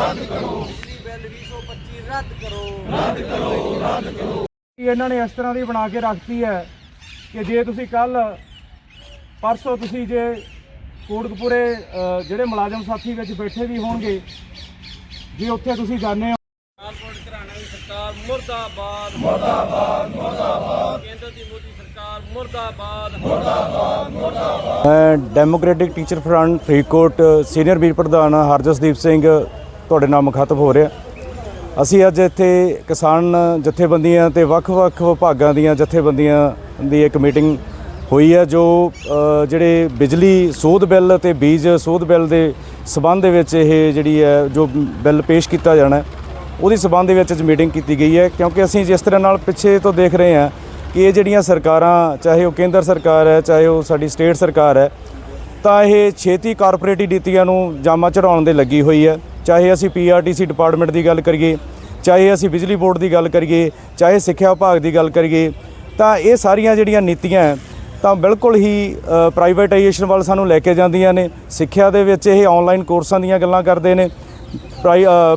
ਰੱਦ ਕਰੋ ਬਿਜਲੀ ਬਿੱਲ 225 ਰੱਦ ਕਰੋ ਕਿ ਇਹਨਾਂ ਨੇ ਇਸ ਤਰ੍ਹਾਂ ਦੀ ਬਣਾ ਕੇ ਰੱਖਤੀ ਹੈ ਕਿ ਜੇ ਤੁਸੀਂ ਕੱਲ ਪਰਸੋਂ ਤੁਸੀਂ ਜੇ ਕੋਟਕਪੂਰੇ ਜਿਹੜੇ ਮੁਲਾਜ਼ਮ ਸਾਥੀ ਵਿੱਚ ਬੈਠੇ ਵੀ ਹੋਣਗੇ ਜੇ ਉੱਥੇ ਤੁਸੀਂ ਜਾਂਦੇ ਹੋ। ਕਾਲਕੋਟ ਘਰਾਣਾ ਦੀ ਸਰਕਾਰ ਮੁਰਦਾਬਾਦ। ਮੁਰਦਾਬਾਦ ਮੁਰਦਾਬਾਦ। ਕੇਂਦਰ ਦੀ ਮੋਦੀ ਸਰਕਾਰ ਮੁਰਦਾਬਾਦ। ਮੈਂ democratic teacher front Faridkot senior ਵੀਰ ਪ੍ਰਧਾਨ ਹਰਜਸਦੀਪ ਸਿੰਘ ਤੁਹਾਡੇ ਨਾਲ ਮੁਖਾਤਬ ਹੋ ਰਿਹਾ। ਅਸੀਂ ਅੱਜ ਇੱਥੇ ਕਿਸਾਨ ਜਥੇਬੰਦੀਆਂ ਤੇ ਵੱਖ-ਵੱਖ ਵਿਭਾਗਾਂ ਦੀਆਂ ਜਥੇਬੰਦੀਆਂ ਦੀ ਇੱਕ ਮੀਟਿੰਗ ਹੋਈ ਹੈ ਜੋ ਜਿਹੜੇ ਬਿਜਲੀ ਸੋਧ ਬਿੱਲ ਤੇ ਬੀਜ ਸੋਧ ਬਿੱਲ ਦੇ ਸਬੰਧ ਦੇ ਵਿੱਚ ਇਹ ਜਿਹੜੀ ਹੈ ਜੋ ਬਿੱਲ ਪੇਸ਼ ਕੀਤਾ ਜਾਣਾ ਹੈ, ਉਹਦੀ ਸਬੰਧ ਦੇ ਵਿੱਚ ਅੱਜ ਮੀਟਿੰਗ ਕੀਤੀ ਗਈ ਹੈ ਕਿਉਂਕਿ ਅਸੀਂ ਜਿਸ ਤਰ੍ਹਾਂ ਨਾਲ ਪਿੱਛੇ ਤੋਂ ਦੇਖ ਰਹੇ ਹਾਂ ਕਿ ਇਹ ਜਿਹੜੀਆਂ ਸਰਕਾਰਾਂ ਚਾਹੇ ਉਹ ਕੇਂਦਰ ਸਰਕਾਰ ਹੈ ਚਾਹੇ ਉਹ ਸਾਡੀ ਸਟੇਟ ਸਰਕਾਰ ਹੈ ਤਾਂ ਇਹ ਛੇਤੀ ਕਾਰਪੋਰੇਟੀ ਨੀਤੀਆਂ ਨੂੰ ਜਾਮਾ ਚੜਾਉਣ ਦੇ ਲੱਗੀ ਹੋਈ ਹੈ। ਚਾਹੇ ਅਸੀਂ ਪੀਆਰਟੀਸੀ ਡਿਪਾਰਟਮੈਂਟ ਦੀ ਗੱਲ ਕਰੀਏ ਚਾਹੇ ਅਸੀਂ ਬਿਜਲੀ ਬੋਰਡ ਦੀ ਗੱਲ ਕਰੀਏ ਚਾਹੇ ਸਿੱਖਿਆ ਵਿਭਾਗ ਦੀ ਗੱਲ ਕਰੀਏ ਤਾਂ ਇਹ ਸਾਰੀਆਂ ਜਿਹੜੀਆਂ ਨੀਤੀਆਂ ਹੈ, ਤਾਂ ਬਿਲਕੁਲ ਹੀ ਪ੍ਰਾਈਵੇਟਾਈਜੇਸ਼ਨ ਵੱਲ ਸਾਨੂੰ ਲੈ ਕੇ ਜਾਂਦੀਆਂ ਨੇ। ਸਿੱਖਿਆ ਦੇ ਵਿੱਚ ਇਹ ਆਨਲਾਈਨ ਕੋਰਸਾਂ ਦੀਆਂ ਗੱਲਾਂ ਕਰਦੇ ਨੇ।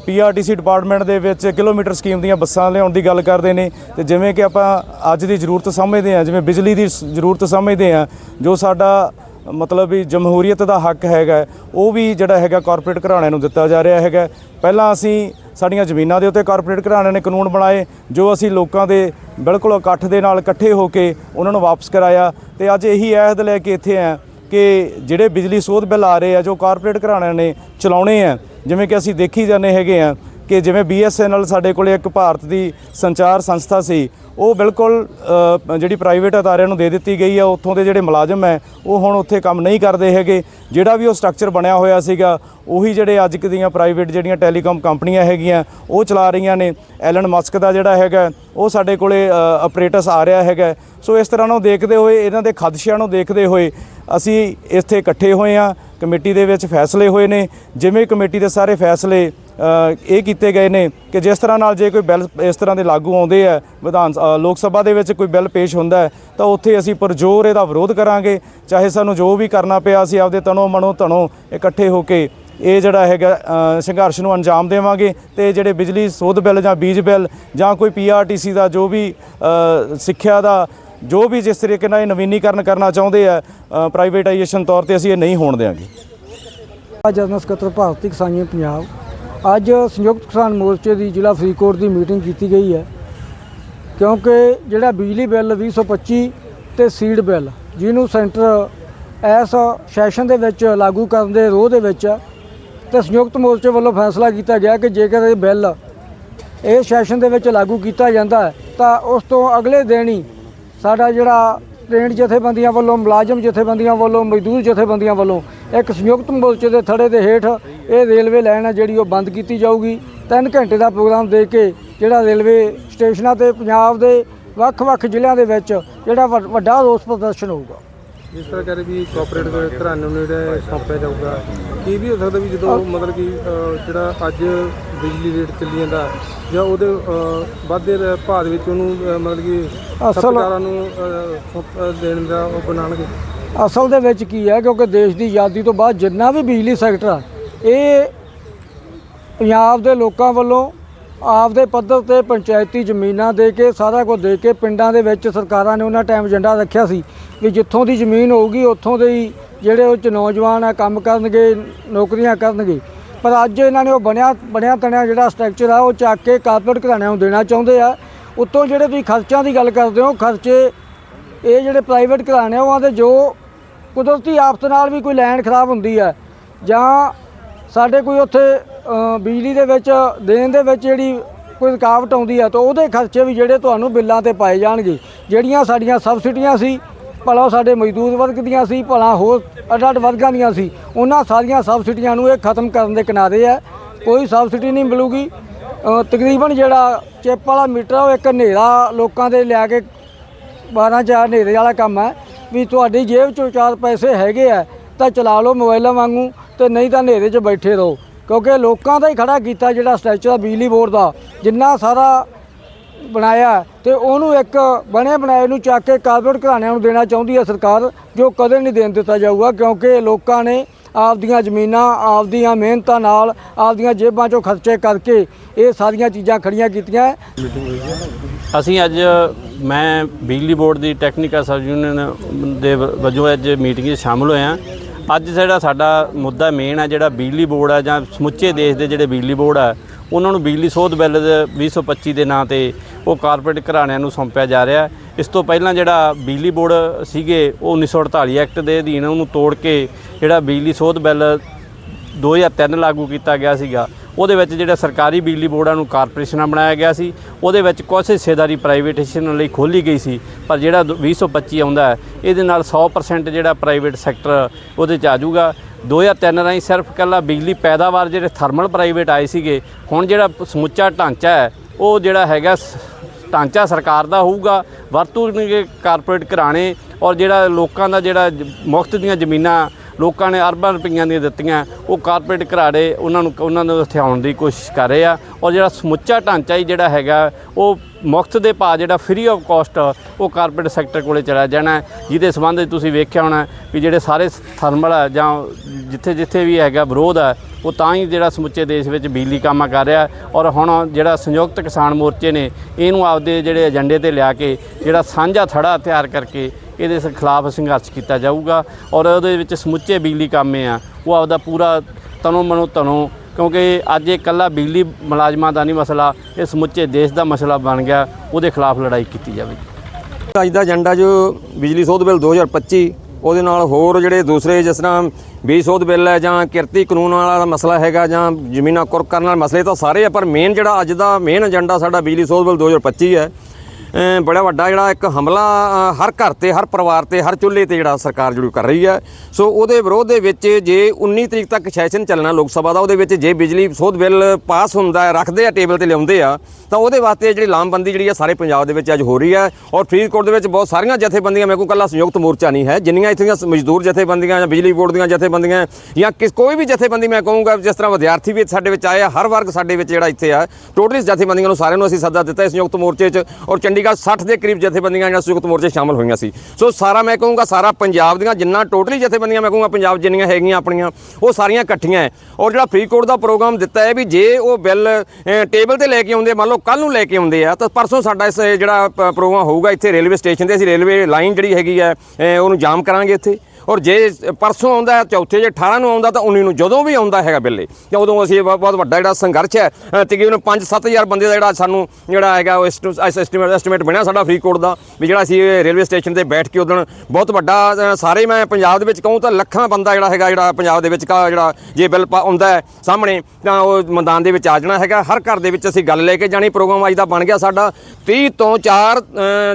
ਪੀਆਰਟੀਸੀ ਡਿਪਾਰਟਮੈਂਟ ਦੇ ਵਿੱਚ ਕਿਲੋਮੀਟਰ ਸਕੀਮ ਦੀਆਂ ਬੱਸਾਂ ਲਿਆਉਣ ਦੀ ਗੱਲ ਕਰਦੇ ਨੇ। ਤੇ ਜਿਵੇਂ ਕਿ ਆਪਾਂ ਅੱਜ ਦੀ ਜ਼ਰੂਰਤ ਸਮਝਦੇ ਹਾਂ ਜਿਵੇਂ ਬਿਜਲੀ ਦੀ ਜ਼ਰੂਰਤ ਸਮਝਦੇ ਹਾਂ ਜੋ ਸਾਡਾ ਮਤਲਬ ਵੀ ਜਮਹੂਰੀਅਤ ਦਾ ਹੱਕ ਹੈਗਾ ਉਹ ਵੀ ਜਿਹੜਾ ਹੈਗਾ ਕਾਰਪੋਰੇਟ ਘਰਾਣਿਆਂ ਨੂੰ ਦਿੱਤਾ ਜਾ ਰਿਹਾ ਹੈਗਾ ਪਹਿਲਾਂ ਅਸੀਂ ਸਾਡੀਆਂ ਜ਼ਮੀਨਾਂ ਦੇ ਉੱਤੇ ਕਾਰਪੋਰੇਟ ਘਰਾਣਿਆਂ ਨੇ ਕਾਨੂੰਨ ਬਣਾਏ, ਜੋ ਅਸੀਂ ਲੋਕਾਂ ਦੇ ਬਿਲਕੁਲ ਇਕੱਠ ਦੇ ਨਾਲ ਇਕੱਠੇ ਹੋ ਕੇ ਉਹਨਾਂ ਨੂੰ ਵਾਪਸ ਕਰਾਇਆ। ਤੇ ਅੱਜ ਇਹੀ ਅਹਿਦ ਲੈ ਕੇ ਇੱਥੇ ਆ ਕਿ ਜਿਹੜੇ ਬਿਜਲੀ ਸੋਧ ਬਿੱਲ ਆ ਰਹੇ ਆ, ਜੋ ਕਾਰਪੋਰੇਟ ਘਰਾਣਿਆਂ ਨੇ ਚਲਾਉਣੇ ਆ, ਜਿਵੇਂ ਕਿ ਅਸੀਂ ਦੇਖੀ ਜਾਂਦੇ ਹੈਗੇ ਆ ਕਿ ਜਿਵੇਂ BSNL ਸਾਡੇ ਕੋਲੇ ਇੱਕ ਭਾਰਤ ਦੀ ਸੰਚਾਰ ਸੰਸਥਾ ਸੀ, ਉਹ ਬਿਲਕੁਲ ਜਿਹੜੀ ਪ੍ਰਾਈਵੇਟ ਅਦਾਰਿਆਂ ਨੂੰ ਦੇ ਦਿੱਤੀ ਗਈ ਆ, ਉੱਥੋਂ ਦੇ ਜਿਹੜੇ ਮੁਲਾਜ਼ਮ ਹੈ, ਉਹ ਹੁਣ ਉੱਥੇ ਕੰਮ ਨਹੀਂ ਕਰਦੇ ਹੈਗੇ। ਜਿਹੜਾ ਵੀ ਉਹ ਸਟਰਕਚਰ ਬਣਿਆ ਹੋਇਆ ਸੀਗਾ, ਉਹੀ ਜਿਹੜੇ ਅੱਜ ਦੀਆਂ ਪ੍ਰਾਈਵੇਟ ਜਿਹੜੀਆਂ ਟੈਲੀਕਾਮ ਕੰਪਨੀਆਂ ਹੈਗੀਆਂ, ਉਹ ਚਲਾ ਰਹੀਆਂ ਨੇ। ਐਲਨ ਮਸਕ ਦਾ ਜਿਹੜਾ ਹੈਗਾ, ਉਹ ਸਾਡੇ ਕੋਲੇ ਆਪਰੇਟਰਸ ਆ ਰਿਹਾ ਹੈਗਾ। ਸੋ ਇਸ ਤਰ੍ਹਾਂ ਨੂੰ ਦੇਖਦੇ ਹੋਏ, ਇਹਨਾਂ ਦੇ ਖਦਸ਼ਿਆਂ ਨੂੰ ਦੇਖਦੇ ਹੋਏ, ਅਸੀਂ ਇੱਥੇ ਇਕੱਠੇ ਹੋਏ ਆ ਕਮੇਟੀ ਦੇ ਵਿੱਚ ਫੈਸਲੇ ਹੋਏ ਨੇ। ਜਿਵੇਂ ਕਮੇਟੀ ਦੇ ਸਾਰੇ ਫੈਸਲੇ ਇਹ ਕੀਤੇ ਗਏ ਨੇ ਕਿ ਜਿਸ ਤਰ੍ਹਾਂ ਨਾਲ ਜੇ ਕੋਈ ਬਿੱਲ ਇਸ ਤਰ੍ਹਾਂ ਦੇ ਲਾਗੂ ਆਉਂਦੇ ਆ ਵਿਧਾਨ ਅ, ਲੋਕ ਸਭਾ ਦੇ ਵਿੱਚ ਕੋਈ ਬਿੱਲ ਪੇਸ਼ ਹੁੰਦਾ ਹੈ ਤਾਂ ਉੱਥੇ ਅਸੀਂ ਪਰਜੋਰ ਇਹਦਾ ਵਿਰੋਧ ਕਰਾਂਗੇ। ਚਾਹੇ ਸਾਨੂੰ ਜੋ ਵੀ ਕਰਨਾ ਪਿਆ ਅਸੀਂ ਆਪਦੇ ਤਨੋਂ ਮਨੋਂ ਧਨੋਂ ਇਕੱਠੇ ਹੋ ਕੇ ਇਹ ਜਿਹੜਾ ਹੈਗਾ ਸੰਘਰਸ਼ ਨੂੰ ਅੰਜਾਮ ਦੇਵਾਂਗੇ ਤੇ ਜਿਹੜੇ ਬਿਜਲੀ ਸੋਧ ਬਿੱਲ ਜਾਂ ਬੀਜ ਬਿੱਲ ਜਾਂ ਕੋਈ ਪੀਆਰਟੀਸੀ ਦਾ ਜੋ ਵੀ ਸਿੱਖਿਆ ਦਾ ਜੋ ਵੀ ਜਿਸ ਤਰੀਕੇ ਨਾਲ ਇਹ ਨਵੀਨੀਕਰਨ ਕਰਨਾ ਚਾਹੁੰਦੇ ਆ ਪ੍ਰਾਈਵੇਟਾਈਜੇਸ਼ਨ ਤੌਰ ਤੇ ਅਸੀਂ ਇਹ ਨਹੀਂ ਹੋਣ ਦੇਵਾਂਗੇ। ਜਨਰਲ ਸਕੱਤਰ ਭਾਰਤੀ ਕਿਸਾਨ ਪੰਜਾਬ ਅੱਜ ਸੰਯੁਕਤ ਕਿਸਾਨ ਮੋਰਚੇ ਦੀ ਜ਼ਿਲ੍ਹਾ ਫਰੀਦਕੋਟ ਦੀ ਮੀਟਿੰਗ ਕੀਤੀ ਗਈ ਹੈ, ਕਿਉਂਕਿ ਜਿਹੜਾ ਬਿਜਲੀ ਬਿੱਲ 2025 ਤੇ ਸੀਡ ਬਿੱਲ, ਜਿਹਨੂੰ ਸੈਂਟਰ ਇਸ ਸੈਸ਼ਨ ਦੇ ਵਿੱਚ ਲਾਗੂ ਕਰਨ ਦੇ ਰੋਹ ਦੇ ਵਿੱਚ ਹੈ ਤੇ ਸੰਯੁਕਤ ਮੋਰਚੇ ਵੱਲੋਂ ਫੈਸਲਾ ਕੀਤਾ ਗਿਆ ਕਿ ਜੇਕਰ ਇਹ ਬਿੱਲ ਇਹ ਸੈਸ਼ਨ ਦੇ ਵਿੱਚ ਲਾਗੂ ਕੀਤਾ ਜਾਂਦਾ ਤਾਂ ਉਸ ਤੋਂ ਅਗਲੇ ਦਿਨ ਹੀ ਸਾਡਾ ਜਿਹੜਾ ਟ੍ਰੇਨ ਜਥੇਬੰਦੀਆਂ ਵੱਲੋਂ, ਮੁਲਾਜ਼ਮ ਜਥੇਬੰਦੀਆਂ ਵੱਲੋਂ, ਮਜ਼ਦੂਰ ਜਥੇਬੰਦੀਆਂ ਵੱਲੋਂ, ਇੱਕ ਸੰਯੁਕਤ ਮੋਰਚੇ ਦੇ ਥੜੇ ਦੇ ਹੇਠ ਇਹ ਰੇਲਵੇ ਲਾਈਨ ਹੈ ਜਿਹੜੀ ਉਹ ਬੰਦ ਕੀਤੀ ਜਾਊਗੀ। 3 ਘੰਟੇ ਦਾ ਪ੍ਰੋਗਰਾਮ ਦੇ ਕੇ ਜਿਹੜਾ ਰੇਲਵੇ ਸਟੇਸ਼ਨਾਂ ਤੇ, ਪੰਜਾਬ ਦੇ ਵੱਖ-ਵੱਖ ਜ਼ਿਲ੍ਹਿਆਂ ਦੇ ਵਿੱਚ ਜਿਹੜਾ ਵੱਡ- ਵੱਡਾ ਰੋਸ ਪ੍ਰਦਰਸ਼ਨ ਹੋਊਗਾ। ਜਿਸ ਤਰ੍ਹਾਂ ਕਰੇ ਵੀ ਕੋਆਪਰੇਟ ਘਰਾਣੇ ਨੂੰ ਜਿਹੜਾ ਸੌਂਪਿਆ ਜਾਊਗਾ। ਇਹ ਵੀ ਹੋ ਸਕਦਾ ਵੀ ਜਦੋਂ ਮਤਲਬ ਕਿ ਜਿਹੜਾ ਅੱਜ ਬਿਜਲੀ ਰੇਟ ਚੱਲੀ ਜਾਂਦਾ ਜਾਂ ਉਹਦੇ ਅਹ, ਵਾਧੇ ਦੇ ਭਾਅ ਦੇ ਵਿੱਚ ਉਹਨੂੰ ਮਤਲਬ ਕਿ ਅਸਲ- ਖਪਤਕਾਰਾਂ ਨੂੰ ਸੌਂਪ- ਦੇਣ ਦਾ ਉਹ ਬਣਾਉਣਗੇ। ਅਸਲ ਦੇ ਵਿੱਚ ਕੀ ਹੈ ਕਿਉਂਕਿ ਦੇਸ਼ ਦੀ ਆਜ਼ਾਦੀ ਤੋਂ ਬਾਅਦ ਜਿੰਨਾ ਵੀ ਬਿਜਲੀ ਸੈਕਟਰ ਆ ਇਹ ਪੰਜਾਬ ਦੇ ਲੋਕਾਂ ਵੱਲੋਂ ਆਪਦੇ ਪੱਧਰ ਤੇ ਪੰਚਾਇਤੀ ਜ਼ਮੀਨਾਂ ਦੇ ਕੇ, ਸਾਰਾ ਕੁਝ ਦੇ ਕੇ ਪਿੰਡਾਂ ਦੇ ਵਿੱਚ ਸਰਕਾਰਾਂ ਨੇ ਉਹਨਾਂ ਟਾਈਮ ਏਜੰਡਾ ਰੱਖਿਆ ਸੀ ਵੀ ਜਿੱਥੋਂ ਦੀ ਜ਼ਮੀਨ ਹੋਊਗੀ, ਉੱਥੋਂ ਦੇ ਹੀ ਜਿਹੜੇ ਉਹ 'ਚ ਨੌਜਵਾਨ ਆ, ਕੰਮ ਕਰਨਗੇ, ਨੌਕਰੀਆਂ ਕਰਨਗੇ। ਪਰ ਅੱਜ ਇਹਨਾਂ ਨੇ ਉਹ ਬਣਿਆ ਬਣਿਆ ਤਣਿਆ ਜਿਹੜਾ ਸਟਰਕਚਰ ਆ, ਉਹ ਚੱਕ ਕੇ ਕਾਰਪੋਰੇਟ ਘਰਾਣਿਆਂ ਨੂੰ ਦੇਣਾ ਚਾਹੁੰਦੇ ਆ। ਉੱਤੋਂ ਜਿਹੜੇ ਤੁਸੀਂ ਖਰਚਿਆਂ ਦੀ ਗੱਲ ਕਰਦੇ ਹੋ, ਖਰਚੇ ਇਹ ਜਿਹੜੇ ਪ੍ਰਾਈਵੇਟ ਘਰਾਣੇ ਆ, ਉਹਨਾਂ ਦੇ ਜੋ ਕੁਦਰਤੀ ਆਫਤ ਨਾਲ ਵੀ ਕੋਈ ਲੈਂਡ ਖਰਾਬ ਹੁੰਦੀ ਹੈ ਜਾਂ ਸਾਡੇ ਕੋਈ ਉੱਥੇ ਬਿਜਲੀ ਦੇ ਵਿੱਚ, ਦੇਣ ਦੇ ਵਿੱਚ ਜਿਹੜੀ ਕੋਈ ਰੁਕਾਵਟ ਆਉਂਦੀ ਹੈ ਤਾਂ ਉਹਦੇ ਖਰਚੇ ਵੀ ਜਿਹੜੇ ਤੁਹਾਨੂੰ ਬਿੱਲਾਂ ਤੇ ਪਾਏ ਜਾਣਗੇ। ਜਿਹੜੀਆਂ ਸਾਡੀਆਂ ਸਬਸਿਡੀਆਂ ਸੀ, ਭਲਾ ਉਹ ਸਾਡੇ ਮਜ਼ਦੂਰ ਵਰਗ ਦੀਆਂ ਸੀ, ਭਲਾ ਹੋਰ ਅੱਡ ਅੱਡ ਵਰਗਾਂ ਦੀਆਂ ਸੀ, ਉਹਨਾਂ ਸਾਰੀਆਂ ਸਬਸਿਡੀਆਂ ਨੂੰ ਇਹ ਖਤਮ ਕਰਨ ਦੇ ਕਿਨਾਰੇ ਹੈ ਕੋਈ ਸਬਸਿਡੀ ਨਹੀਂ ਮਿਲੂਗੀ। ਤਕਰੀਬਨ ਜਿਹੜਾ ਚਿੱਪ ਵਾਲਾ ਮੀਟਰ ਉਹ ਇੱਕ ਹਨੇਰਾ ਲੋਕਾਂ ਦੇ ਲਿਆ ਕੇ 12 ਚਾਰ ਹਨੇਰੇ ਵਾਲਾ ਕੰਮ ਹੈ ਵੀ ਤੁਹਾਡੀ ਜੇਬ ਚੋਂ ਚਾਰ ਪੈਸੇ ਹੈਗੇ ਆ, ਤਾਂ ਚਲਾ ਲਓ ਮੋਬਾਈਲਾਂ ਵਾਂਗੂ। ਤੇ ਨਹੀਂ ਤਾਂ ਹਨੇਰੇ 'ਚ ਬੈਠੇ ਰਹੋ। ਕਿਉਂਕਿ ਲੋਕਾਂ ਦਾ ਹੀ ਖੜਾ ਕੀਤਾ ਜਿਹੜਾ ਸਟ੍ਰਕਚਰ ਆ ਬਿਜਲੀ ਬੋਰਡ ਦਾ, ਜਿੰਨਾ ਸਾਰਾ ਬਣਾਇਆ ਤੇ ਉਹਨੂੰ ਇੱਕ ਬਣੇ ਬਣਾਏ ਨੂੰ ਚੱਕ ਕੇ ਕਾਰਪੋਰੇਟ ਘਰਾਣਿਆਂ ਨੂੰ ਦੇਣਾ ਚਾਹੁੰਦੀ ਹੈ ਸਰਕਾਰ, ਜੋ ਕਦੇ ਨਹੀਂ ਦੇਣ ਦਿੱਤਾ ਜਾਊਗਾ, ਕਿਉਂਕਿ ਲੋਕਾਂ ਨੇ ਆਪਦੀਆਂ ਜ਼ਮੀਨਾਂ, ਆਪਦੀਆਂ ਮਿਹਨਤਾਂ ਨਾਲ ਆਪਦੀਆਂ ਜੇਬਾਂ 'ਚੋਂ ਖਰਚੇ ਕਰਕੇ ਇਹ ਸਾਰੀਆਂ ਚੀਜ਼ਾਂ ਖੜੀਆਂ ਕੀਤੀਆਂ ਅਸੀਂ ਅੱਜ ਮੈਂ ਬਿਜਲੀ ਬੋਰਡ ਦੀ ਟੈਕਨੀਕਲ ਸਬ ਯੂਨੀਅਨ ਦੇ ਵਜੋਂ ਅੱਜ ਮੀਟਿੰਗ 'ਚ ਸ਼ਾਮਲ ਹੋਇਆ ਅੱਜ ਜਿਹੜਾ ਸਾਡਾ ਮੁੱਦਾ ਮੇਨ ਹੈ ਜਿਹੜਾ ਬਿਜਲੀ ਬੋਰਡ ਹੈ ਜਾਂ ਸਮੁੱਚੇ ਦੇਸ਼ ਦੇ ਜਿਹੜੇ ਬਿਜਲੀ ਬੋਰਡ ਹੈ ਉਹਨਾਂ ਨੂੰ ਬਿਜਲੀ ਸੋਧ ਬਿੱਲ ਦੇ 2025 ਦੇ ਨਾਂ ਤੇ ਉਹ ਕਾਰਪੋਰੇਟ ਘਰਾਣਿਆਂ ਨੂੰ ਸੌਂਪਿਆ ਜਾ ਰਿਹਾ। ਇਸ ਤੋਂ ਪਹਿਲਾਂ ਜਿਹੜਾ ਬਿਜਲੀ ਬੋਰਡ ਸੀਗੇ, ਉਹ 1948 ਐਕਟ ਦੇ ਅਧੀਨ ਉਹਨੂੰ ਤੋੜ ਕੇ ਜਿਹੜਾ ਬਿਜਲੀ ਸੋਧ ਬਿੱਲ 2003 ਲਾਗੂ ਕੀਤਾ ਗਿਆ ਸੀਗਾ। ਉਹਦੇ ਵਿੱਚ ਜਿਹੜਾ ਸਰਕਾਰੀ ਬਿਜਲੀ ਬੋਰਡਾਂ ਨੂੰ ਕਾਰਪੋਰੇਸ਼ਨਾਂ ਬਣਾਇਆ ਗਿਆ ਸੀ, ਉਹਦੇ ਵਿੱਚ ਕੁਝ ਹਿੱਸੇਦਾਰੀ ਪ੍ਰਾਈਵੇਟੇਸ਼ਨ ਲਈ ਖੋਲੀ ਗਈ ਸੀ, ਪਰ ਜਿਹੜਾ ਦ- 2025 ਆਉਂਦਾ ਹੈ, ਇਹਦੇ ਨਾਲ 100% ਜਿਹੜਾ ਪ੍ਰਾਈਵੇਟ ਸੈਕਟਰ ਉਹਦੇ ਚ ਆ ਜਾਊਗਾ। 2003 ਰਾਹੀਂ ਸਿਰਫ ਕੱਲਾ ਬਿਜਲੀ ਪੈਦਾਵਾਰ ਜਿਹੜੇ ਥਰਮਲ ਪ੍ਰਾਈਵੇਟ ਆਏ ਸੀਗੇ, ਹੁਣ ਜਿਹੜਾ ਸਮੁੱਚਾ ਢਾਂਚਾ ਹੈ, ਉਹ ਜਿਹੜਾ ਹੈਗਾ ਸ- ਢਾਂਚਾ ਸਰਕਾਰ ਦਾ ਹੋਊਗਾ ਵਰਤੂ ਕਾਰਪੋਰੇਟ ਘਰਾਣੇ ਔਰ ਜਿਹੜਾ ਲੋਕਾਂ ਦਾ ਜਿਹੜਾ ਮੁਫਤ ਦੀਆਂ ਜ਼ਮੀਨਾਂ ਲੋਕਾਂ ਨੇ ਅਰਬਾਂ ਰੁਪਈਆਂ ਦੀਆਂ ਦਿੱਤੀਆਂ, ਉਹ ਕਾਰਪੋਰੇਟ ਘਰਾੜੇ ਉਹਨਾਂ ਨੂੰ ਉਹਨਾਂ ਨੂੰ ਹਥਿਆਉਣ ਦੀ ਕੋਸ਼ਿਸ਼ ਕਰ ਰਹੇ ਆ। ਔਰ ਜਿਹੜਾ ਸਮੁੱਚਾ ਢਾਂਚਾ ਹੀ ਜਿਹੜਾ ਹੈਗਾ, ਉਹ ਮੁਫਤ ਦੇ ਭਾਅ ਜਿਹੜਾ ਫ੍ਰੀ ਆਫ ਕਾਸਟ ਉਹ ਕਾਰਪੋਰੇਟ ਸੈਕਟਰ ਕੋਲੇ ਚਲਾ ਜਾਣਾ ਜਿਹਦੇ ਸੰਬੰਧ ਵਿੱਚ ਤੁਸੀਂ ਵੇਖਿਆ ਹੋਣਾ ਵੀ ਜਿਹੜੇ ਸਾਰੇ ਥਰਮਲ ਆ ਜਾਂ ਜਿੱਥੇ ਜਿੱਥੇ ਵੀ ਹੈਗਾ ਵਿਰੋਧ ਹੈ ਉਹ ਤਾਂ ਹੀ ਜਿਹੜਾ ਸਮੁੱਚੇ ਦੇਸ਼ ਵਿੱਚ ਬਿਜਲੀ ਕਾਮਾ ਕਰ ਰਿਹਾ। ਔਰ ਹੁਣ ਜਿਹੜਾ ਸੰਯੁਕਤ ਕਿਸਾਨ ਮੋਰਚੇ ਨੇ, ਇਹਨੂੰ ਆਪਦੇ ਜਿਹੜੇ ਏਜੰਡੇ ਤੇ ਲਿਆ ਕੇ, ਜਿਹੜਾ ਸਾਂਝਾ ਥੜਾ ਤਿਆਰ ਕਰਕੇ ਇਹਦੇ ਖਿਲਾਫ ਸੰਘਰਸ਼ ਕੀਤਾ ਜਾਊਗਾ ਔਰ ਉਹਦੇ ਵਿੱਚ ਸਮੁੱਚੇ ਬਿਜਲੀ ਕਾਮੇ ਆ, ਉਹ ਆਪਦਾ ਪੂਰਾ ਤਨੋਂ ਮਨੋਂ ਤਨੋਂ, ਕਿਉਂਕਿ ਅੱਜ ਇਹ ਇਕੱਲਾ ਬਿਜਲੀ ਮੁਲਾਜ਼ਮਾਂ ਦਾ ਨਹੀਂ ਮਸਲਾ, ਇਹ ਸਮੁੱਚੇ ਦੇਸ਼ ਦਾ ਮਸਲਾ ਬਣ ਗਿਆ, ਉਹਦੇ ਖਿਲਾਫ ਲੜਾਈ ਕੀਤੀ ਜਾਵੇਗੀ ਅੱਜ ਦਾ ਏਜੰਡਾ ਜੋ ਬਿਜਲੀ ਸੋਧ ਬਿੱਲ 2025 ਉਹਦੇ ਨਾਲ ਹੋਰ ਜਿਹੜੇ ਦੂਸਰੇ ਜਿਸ ਤਰ੍ਹਾਂ ਬਿਜਲੀ ਸੋਧ ਬਿੱਲ ਹੈ ਜਾਂ ਕਿਰਤੀ ਕਾਨੂੰਨ ਵਾਲਾ ਮਸਲਾ ਹੈਗਾ ਜਾਂ ਜ਼ਮੀਨਾਂ ਕੁਰਕ ਕਰਨ ਵਾਲੇ ਮਸਲੇ ਤਾਂ ਸਾਰੇ ਆ, ਪਰ ਮੇਨ ਜਿਹੜਾ ਅੱਜ ਦਾ ਮੇਨ ਏਜੰਡਾ ਸਾਡਾ ਬਿਜਲੀ ਸੋਧ ਬਿੱਲ 2025 ਹੈ ਬੜਾ ਵੱਡਾ ਜਿਹੜਾ ਇੱਕ ਹਮਲਾ ਹਰ ਘਰ ਤੇ, ਹਰ ਪਰਿਵਾਰ ਤੇ, ਹਰ ਚੁੱਲ੍ਹੇ ਤੇ ਜਿਹੜਾ ਸਰਕਾਰ ਜਿਹੜੀ ਕਰ ਰਹੀ ਹੈ। ਸੋ ਉਹਦੇ ਵਿਰੋਧ ਦੇ ਵਿੱਚ ਜੇ 19 ਤਰੀਕ ਤੱਕ ਸੈਸ਼ਨ ਚੱਲਣਾ ਲੋਕ ਸਭਾ ਦਾ, ਉਹਦੇ ਵਿੱਚ ਜੇ ਬਿਜਲੀ ਸੋਧ ਬਿੱਲ ਪਾਸ ਹੁੰਦਾ ਹੈ, ਰੱਖਦੇ ਆ, ਟੇਬਲ ਤੇ ਲਿਆਉਂਦੇ ਆ, ਤਾਂ ਉਹਦੇ ਵਾਸਤੇ ਜਿਹੜੀ ਲਾਮਬੰਦੀ ਜਿਹੜੀ ਆ ਸਾਰੇ ਪੰਜਾਬ ਦੇ ਵਿੱਚ ਅੱਜ ਹੋ ਰਹੀ ਹੈ। ਔਰ ਫਰੀਦਕੋਟ ਦੇ ਵਿੱਚ ਬਹੁਤ ਸਾਰੀਆਂ ਜਥੇਬੰਦੀਆਂ, ਮੇਰੇ ਕੋਲ ਕੱਲਾ ਸੰਯੁਕਤ ਮੋਰਚਾ ਨਹੀਂ ਹੈ, ਜਿੰਨੀਆਂ ਇੱਥੇ ਦੀਆਂ ਮਜ਼ਦੂਰ ਜਥੇਬੰਦੀਆਂ ਜਾਂ ਬਿਜਲੀ ਬੋਰਡ ਦੀਆਂ ਜਥੇਬੰਦੀਆਂ ਜਾਂ ਕਿਸ, ਕੋਈ ਵੀ ਜਥੇਬੰਦੀ ਮੈਂ ਕਹੂੰਗਾ, ਜਿਸ ਤਰ੍ਹਾਂ ਵਿਦਿਆਰਥੀ ਵੀ ਸਾਡੇ ਵਿੱਚ ਆਏ ਆ, ਹਰ ਵਰਗ ਸਾਡੇ ਵਿੱਚ ਜਿਹੜਾ ਇੱਥੇ ਆ, ਟੋਟਲੀ ਜਥੇਬੰਦੀਆਂ ਨੂੰ ਸਾਰਿਆਂ ਨੂੰ ਅਸੀਂ ਸੱਦਾ ਦਿੱਤਾ ਇਸ ਸੰਯੁਕਤ ਮੋਰਚੇ 'ਚ। ਔਰ ਚੰਡੀਗੜ੍ਹ 60 ਦੇ ਕਰੀਬ ਜਥੇਬੰਦੀਆਂ ਜਿਹੜਾ ਸੰਯੁਕਤ ਮੋਰਚੇ 'ਚ ਸ਼ਾਮਲ ਹੋਈਆਂ ਸੀ। ਸੋ ਸਾਰਾ ਮੈਂ ਕਹੂੰਗਾ, ਸਾਰਾ ਪੰਜਾਬ ਦੀਆਂ ਜਿੰਨਾ ਟੋਟਲੀ ਜਥੇਬੰਦੀਆਂ ਮੈਂ ਕਹੂੰਗਾ, ਪੰਜਾਬ ਜਿੰਨੀਆਂ ਹੈਗੀਆਂ ਆਪਣੀਆਂ, ਉਹ ਸਾਰੀਆਂ ਇਕੱਠੀਆਂ ਹੈ ਔਰ ਜਿਹੜਾ ਫਰੀਦਕੋਟ ਦਾ ਪ੍ਰੋਗਰਾਮ ਦਿੱਤਾ ਹੈ ਵੀ ਜੇ ਉਹ ਬਿੱਲ ਟੇਬਲ ਤੇ ਲੈ ਕੇ ਆਉਂਦੇ, ਮੰਨ ਲਓ ਕੱਲ ਨੂੰ ਲੈ ਕੇ ਆਉਂਦੇ ਆ, ਤਾਂ ਪਰਸੋਂ ਸਾਡਾ ਇਸ ਜਿਹੜਾ ਪ੍ਰੋਗਰਾਮ ਹੋਊਗਾ, ਇੱਥੇ ਰੇਲਵੇ ਸਟੇਸ਼ਨ ਤੇ ਅਸੀਂ ਰੇਲਵੇ ਲਾਈਨ ਜਿਹੜੀ ਹੈਗੀ ਹੈ ਉਹਨੂੰ ਜਾਮ ਕਰਾਂਗੇ ਇੱਥੇ। ਔਰ ਜੇ ਪਰਸੋਂ ਆਉਂਦਾ ਹੈ, ਚੌਥੇ ਜੇ 18 ਨੂੰ ਆਉਂਦਾ ਤਾਂ 19 ਨੂੰ ਜਦੋਂ ਵੀ ਆਉਂਦਾ ਹੈਗਾ ਬਿੱਲੇ। ਤੇ ਉਦੋਂ ਅਸੀਂ ਬਹੁਤ ਵੱਡਾ ਜਿਹੜਾ ਸੰਘਰਸ਼ ਹੈ ਅ, ਤਕਰੀਬਨ 5-7000 ਬੰਦੇ ਦਾ ਜਿਹੜਾ ਸਾਨੂੰ ਜਿਹੜਾ ਹੈਗਾ ਉਹ ਐਸਟੀਮੇਟ ਐਸਟੀਮੇਟ ਬਣਿਆ ਸਾਡਾ ਫਰੀਦਕੋਟ ਦਾ ਵੀ ਜਿਹੜਾ ਅਸੀਂ ਰੇਲਵੇ ਸਟੇਸ਼ਨ ਤੇ ਬੈਠ ਕੇ ਉਦੋਂ ਬਹੁਤ ਵੱਡਾ ਸਾਰੇ ਮੈਂ ਪੰਜਾਬ ਦੇ ਵਿੱਚ ਕਹੂੰ ਤਾਂ ਲੱਖਾਂ ਬੰਦਾ ਜਿਹੜਾ ਹੈਗਾ ਜਿਹੜਾ ਪੰਜਾਬ ਦੇ ਵਿੱਚ ਕਾ ਜਿਹੜਾ ਜੇ ਬਿੱਲ ਪਾ- ਆਉਂਦਾ ਹੈ ਸਾਹਮਣੇ ਤਾਂ ਉਹ ਮੈਦਾਨ ਦੇ ਵਿੱਚ ਆ ਜਾਣਾ ਹੈਗਾ। ਹਰ ਘਰ ਦੇ ਵਿੱਚ ਅਸੀਂ ਗੱਲ ਲੈ ਕੇ ਜਾਣੀ ਪ੍ਰੋਗਰਾਮ ਅੱਜ ਦਾ ਬਣ ਗਿਆ ਸਾਡਾ। 30 ਤੋਂ 4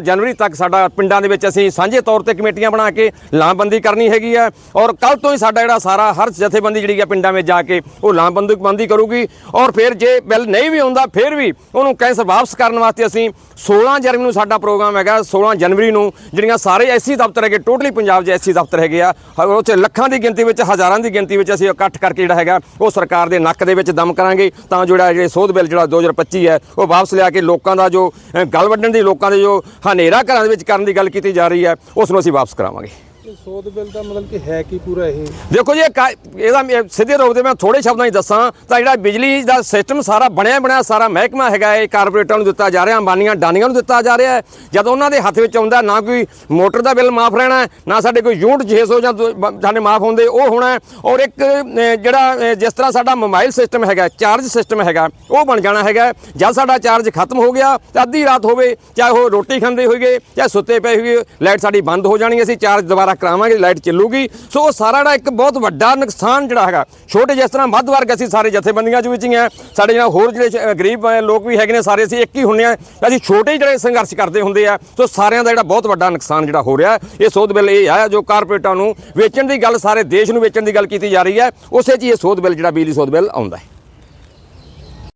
ਜਨਵਰੀ ਤੱਕ ਸਾਡਾ ਪਿੰਡਾਂ ਦੇ ਵਿੱਚ ਅਸੀਂ ਸਾਂਝੇ ਤੌਰ ਤੇ ਕਮੇਟੀਆਂ ਬਣਾ ਕੇ ਲਾਮਬੰਦੀ ਕਰਨੀ ਹੈਗੀ ਹੈ ਔਰ ਕੱਲ ਤੋਂ ਹੀ ਸਾਡਾ ਜਿਹੜਾ ਸਾਰਾ ਹਰ ਜਥੇਬੰਦੀ ਜਿਹੜੀ ਆ ਪਿੰਡਾਂ ਵਿੱਚ ਜਾ ਕੇ ਉਹ ਲਾਮਬੰਦੀ ਬੰਦੀ ਕਰੂਗੀ ਔਰ ਫਿਰ ਜੇ ਬਿੱਲ ਨਹੀਂ ਵੀ ਆਉਂਦਾ ਫਿਰ ਵੀ ਉਹਨੂੰ ਕੈਂਸਰ ਵਾਪਸ ਕਰਨ ਵਾਸਤੇ ਅਸੀਂ 16 ਜਨਵਰੀ ਨੂੰ ਸਾਡਾ ਪ੍ਰੋਗਰਾਮ ਹੈਗਾ 16 ਜਨਵਰੀ ਨੂੰ ਜਿਹੜੀਆਂ ਸਾਰੇ ਐਸੀ ਦਫ਼ਤਰ ਹੈਗੇ, ਟੋਟਲੀ ਪੰਜਾਬ 'ਚ ਐਸੀ ਦਫ਼ਤਰ ਹੈਗੇ ਆ ਉਹ 'ਚ ਲੱਖਾਂ ਦੀ ਗਿਣਤੀ ਵਿੱਚ, ਹਜ਼ਾਰਾਂ ਦੀ ਗਿਣਤੀ ਵਿੱਚ ਅਸੀਂ ਇਕੱਠ ਕਰਕੇ ਜਿਹੜਾ ਹੈਗਾ, ਉਹ ਸਰਕਾਰ ਦੇ ਨੱਕ ਦੇ ਵਿੱਚ ਦਮ ਕਰਾਂਗੇ ਤਾਂ ਜਿਹੜਾ ਜਿਹੜੇ ਸੋਧ ਬਿੱਲ ਜਿਹੜਾ 2025 ਹੈ, ਉਹ ਵਾਪਸ ਲਿਆ ਕੇ ਲੋਕਾਂ ਦਾ ਜੋ ਗੱਲ ਵੱਢਣ ਦੀ ਲੋਕਾਂ ਦੇ ਜੋ ਹਨੇਰਾ ਘਰਾਂ ਦੇ ਵਿੱਚ ਕਰਨ ਦੀ ਗੱਲ ਕੀਤੀ ਜਾ ਰਹੀ ਹੈ, ਉਸ ਨੂੰ ਅਸੀਂ ਵਾਪਸ ਕਰਾਵਾਂਗੇ। ਇਹ ਸੋਧ ਬਿੱਲ ਦਾ ਮਤਲਬ ਕਿ ਹੈ ਕੀ ਪੂਰਾ ਇਹ? ਦੇਖੋ ਜੀ ਇਹ ਕਾ- ਇਹਦਾ ਮੈਂ ਸਿੱਧੇ ਰੂਪ ਦੇ ਮੈਂ ਥੋੜੇ ਸ਼ਬਦਾਂ 'ਚ ਦੱਸਾਂ ਤਾਂ ਜਿਹੜਾ ਬਿਜਲੀ ਦਾ ਸਿਸਟਮ ਸਾਰਾ ਬਣਿਆ ਬਣਿਆ ਸਾਰਾ ਮਹਿਕਮਾ ਹੈਗਾ ਇਹ ਕਾਰਪੋਰੇਟਾਂ ਨੂੰ ਦਿੱਤਾ ਜਾ ਰਿਹਾ ਅੰਬਾਨੀਆਂ ਡਾਨੀਆਂ ਨੂੰ ਦਿੱਤਾ ਜਾ ਰਿਹਾ ਹੈ। ਜਦੋਂ ਉਹਨਾਂ ਦੇ ਹੱਥ ਵਿੱਚ ਆਉਂਦਾ ਨਾ ਕੋਈ ਮੋਟਰ ਦਾ ਬਿੱਲ ਮਾਫ ਰਹਿਣਾ ਹੈ, ਨਾ ਸਾਡੇ ਕੋਈ ਯੂਨਿਟ 600 ਜਾਂ ਦੋ- ਬ- ਸਾਡੇ ਮਾਫ ਹੁੰਦੇ ਉਹ ਹੋਣਾ ਹੈ। ਔਰ ਇੱਕ ਅ, ਜਿਹੜਾ ਅ, ਜਿਸ ਤਰ੍ਹਾਂ ਸਾਡਾ ਮੋਬਾਈਲ ਸਿਸਟਮ ਹੈਗਾ ਚਾਰਜ ਸਿਸਟਮ ਹੈਗਾ ਉਹ ਬਣ ਜਾਣਾ ਹੈਗਾ ਜਦ ਸਾਡਾ ਚਾਰਜ ਖਤਮ ਹੋ ਗਿਆ ਤਾਂ ਅੱਧੀ ਰਾਤ ਹੋਵੇ ਚਾਹੇ ਉਹ ਰੋਟੀ ਖਾਂਦੇ ਹੋਈਏ ਚਾਹੇ ਸੁੱਤੇ ਪਏ ਹੋਈਏ ਲਾਈਟ ਸਾਡੀ ਬੰਦ ਹੋ ਜਾਣੀ ਅਸੀਂ ਚਾਰਜ ਦੁਬਾਰਾ ਕਰਾਵਾਂਗੇ, ਲਾਈਟ ਚੱਲੂਗੀ। ਸੋ ਉਹ ਸਾਰਾ ਜਿਹੜਾ ਇੱਕ ਬਹੁਤ ਵੱਡਾ ਨੁਕਸਾਨ ਜਿਹੜਾ ਹੈਗਾ, ਛੋਟੇ ਜਿਸ ਤਰ੍ਹਾਂ ਮੱਧ ਵਰਗ ਅਸੀਂ ਸਾਰੇ ਜਥੇਬੰਦੀਆਂ 'ਚ ਵਿੱਚ ਹੀ ਆ ਸਾਡੇ ਜਿਹੜਾ ਹੋਰ ਜਿਹੜੇ ਗਰੀਬ ਲੋਕ ਵੀ ਹੈਗੇ ਨੇ, ਸਾਰੇ ਅਸੀਂ ਇੱਕ ਹੀ ਹੁੰਨੇ ਆ ਅਸੀਂ ਛੋਟੇ ਜਿਹੜੇ ਸੰਘਰਸ਼ ਕਰਦੇ ਹੁੰਦੇ ਆ, ਸੋ ਸਾਰਿਆਂ ਦਾ ਜਿਹੜਾ ਬਹੁਤ ਵੱਡਾ ਨੁਕਸਾਨ ਜਿਹੜਾ ਹੋ ਰਿਹਾ, ਇਹ ਸੋਧ ਬਿੱਲ ਇਹ ਆ ਜੋ ਕਾਰਪੋਰੇਟਾਂ ਨੂੰ ਵੇਚਣ ਦੀ ਗੱਲ, ਸਾਰੇ ਦੇਸ਼ ਨੂੰ ਵੇਚਣ ਦੀ ਗੱਲ ਕੀਤੀ ਜਾ ਰਹੀ ਹੈ, ਉਸੇ 'ਚ ਹੀ ਇਹ ਸੋਧ ਬਿੱਲ ਜਿਹੜਾ ਬਿਜਲੀ ਸੋਧ ਬਿੱਲ ਆਉਂਦਾ ਹੈ।